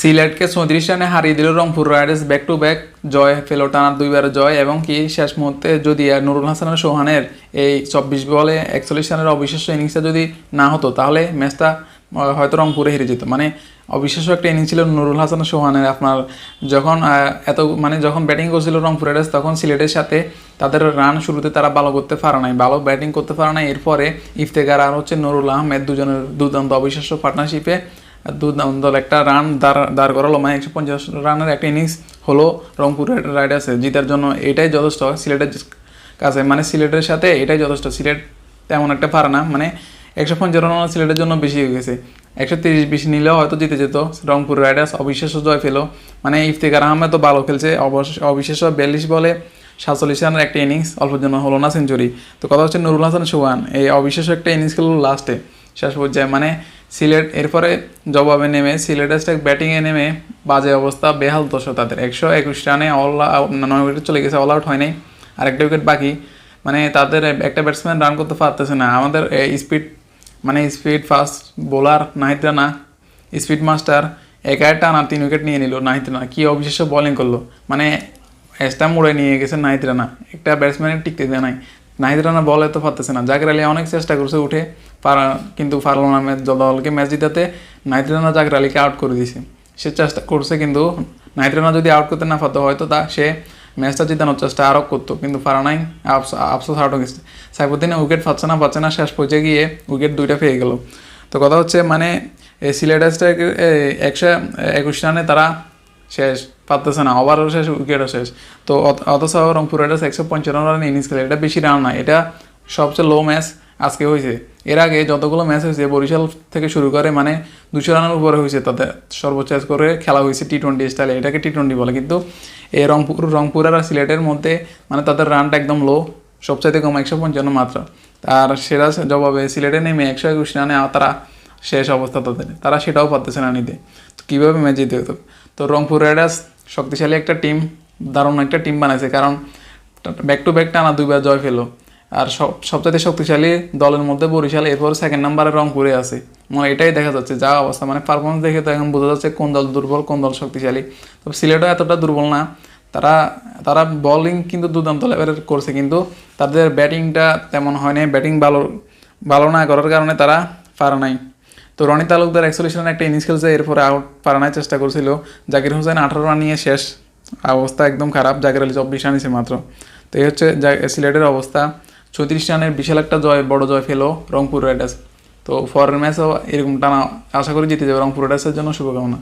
সিলেটকে চৌত্রিশ রানে হারিয়ে দিল Rangpur Riders back to back জয় ফেলো টানার দুইবার জয় এবং কি শেষ মুহূর্তে যদি নুরুল হাসানের সোহানের এই চব্বিশ বলে একচল্লিশ রানের অবিশ্বাস্য ইনিংসটা যদি না হতো, তাহলে ম্যাচটা হয়তো রংপুরে হেরে যেত। মানে অবিশ্বাস্য একটা ইনিংস ছিল নুরুল হাসান সোহানের। আপনার যখন এত মানে যখন ব্যাটিং করছিল রংপুর রাইডার্স, তখন সিলেটের সাথে তাদের রান শুরুতে তারা ভালো করতে পারে নাই। ভালো ব্যাটিং করতে পারে নাই। এরপরে ইফতেকার আর হচ্ছে নুরুল আহমেদ দুজনের দুর্দান্ত অবিশ্বাস্য পার্টনারশিপে দুর্দান্ত একটা রান দাঁড় করালো। মানে একশো পঞ্চাশ রানের একটা ইনিংস হলো রংপুর রাইডার্সের জিতার জন্য এটাই যথেষ্ট। সিলেটের কাছে মানে সিলেটের সাথে এটাই যথেষ্ট। সিলেট তেমন একটা পারে না। মানে একশো পঞ্চাশ রান সিলেটের জন্য বেশি হয়ে গেছে। একশো তিরিশ বেশি নিলেও হয়তো জিতে যেত। রংপুর রাইডার্স অবিশ্বাস্য জয় পেল। মানে ইফতেকার আহমেদ তো ভালো খেলছে। অবিশ্বাস্য বিয়াল্লিশ বলে সাতচল্লিশ রানের একটা ইনিংস অল্পের জন্য হলো না সেঞ্চুরি তো কথা হচ্ছে নুরুল হাসান সুহান এই অবিশ্বাস্য একটা ইনিংস খেললো লাস্টে শেষ পর্যায়ে মানে সিলেট, এরপরে জবাবে নেমে সিলেটের স্ট্যাক ব্যাটিংয়ে নেমে বাজে অবস্থা, বেহাল দশা তাদের একশো একুশ রানে অল নয় উইকেট চলে গেছে অল আউট হয় নাই। আর একটা উইকেট বাকি। মানে তাদের একটা ব্যাটসম্যান রান করতে পারতেছে না। আমাদের স্পিড মানে speed fast bowler Nahid Rana speed master একাই টানা তিন উইকেট নিয়ে নিল নাহিদ রানা। কী অবিশ্বাস্য বোলিং করল। মানে এসটা মুড়ে নিয়ে গেছে নাহিদ রানা। একটা ব্যাটসম্যানের টিকতে দেয় নাই। নাহিদ রানা বলে তো পারতেছে না। জাকির আলী অনেক চেষ্টা করছে উঠে, পারা কিন্তু পারল না ম্যাচ দলকে ম্যাচ জিতাতে নাহিদ রানা জাকির আলীকে আউট করে দিয়েছে সে চেষ্টা করছে কিন্তু নাহিদ রানা যদি আউট করতে না পারতো, হয়তো তা সে ম্যাচটা জিতানোর চেষ্টা আরও করতো, কিন্তু পারা নাই। আফসোস আউট হয়ে গেছে। সাইফুদ্দিনে উইকেট পাচ্ছে না পাচ্ছে না, শেষ পর্যায়ে গিয়ে উইকেট দুইটা পেয়ে গেল। তো কথা হচ্ছে মানে সিলেটাসটা একশো একুশ রানে তারা শেষ, পারতেছে না ওভারও শেষ উইকেটও শেষ। তো অথচ রংপুর রাইডার্স একশো পঞ্চান্ন রান ইনিংস খেলে, এটা বেশি রান না এটা সবচেয়ে লো ম্যাচ আজকে হয়েছে। এর আগে যতগুলো ম্যাচ হয়েছে, বরিশাল থেকে শুরু করে মানে দুশো রানের উপরে হয়েছে, তাতে সর্বোচ্চ করে খেলা হয়েছে টি টোয়েন্টি স্টাইলে এটাকে টি টোয়েন্টি বলে। কিন্তু এই রংপুর রংপুর আর সিলেটের মধ্যে মানে তাদের রানটা একদম লো সবচাইতে কম একশো পঞ্চান্ন মাত্র। আর সেরা জবাবে সিলেটে নেমে একশো একুশ রানে তারা শেষ অবস্থা তাদের, তারা সেটাও পারতেছে না নিতে। কীভাবে ম্যাচ জিতে হতো তো রংপুর রাইডার্স শক্তিশালী একটা টিম, দারুণ একটা টিম বানাইছে। কারণ ব্যাক টু ব্যাক টানা দুইবার জয় পেল আর সব, সবচাইতে শক্তিশালী দলের মধ্যে বরিশাল, এরপর সেকেন্ড নাম্বারে রংপুরে আছে। মানে এটাই দেখা যাচ্ছে, যা অবস্থা। মানে পারফরমেন্স দেখে তো এখন বোঝা যাচ্ছে কোন দল দুর্বল, কোন দল শক্তিশালী। তো সিলেটও এতটা দুর্বল না। তারা তারা বোলিং কিন্তু দুর্দান্ত লেভেলের করছে। কিন্তু তাদের ব্যাটিংটা তেমন হয়নি ব্যাটিং ভালো ভালো না করার কারণে তারা পারে নাই। তো রনি তালুকদার একচল্লিশ রানে একটা ইনিংস খেলছে, এরপরে আউট পারানোর চেষ্টা করছিল। জাকির হোসেন আঠারো রান নিয়ে শেষ। অবস্থা একদম খারাপ, জাকির আলী চব্বিশ রান মাত্র। তো এই হচ্ছে সিলেটের অবস্থা। চৌত্রিশ রানের বিশাল একটা জয়, বড় জয় ফেলো রংপুর রাইডার্স। তো ফরেন ম্যাচও এরকম টানা, আশা করি জিতে যাবে রংপুর রাইডার্সের জন্য, শুভকামনা।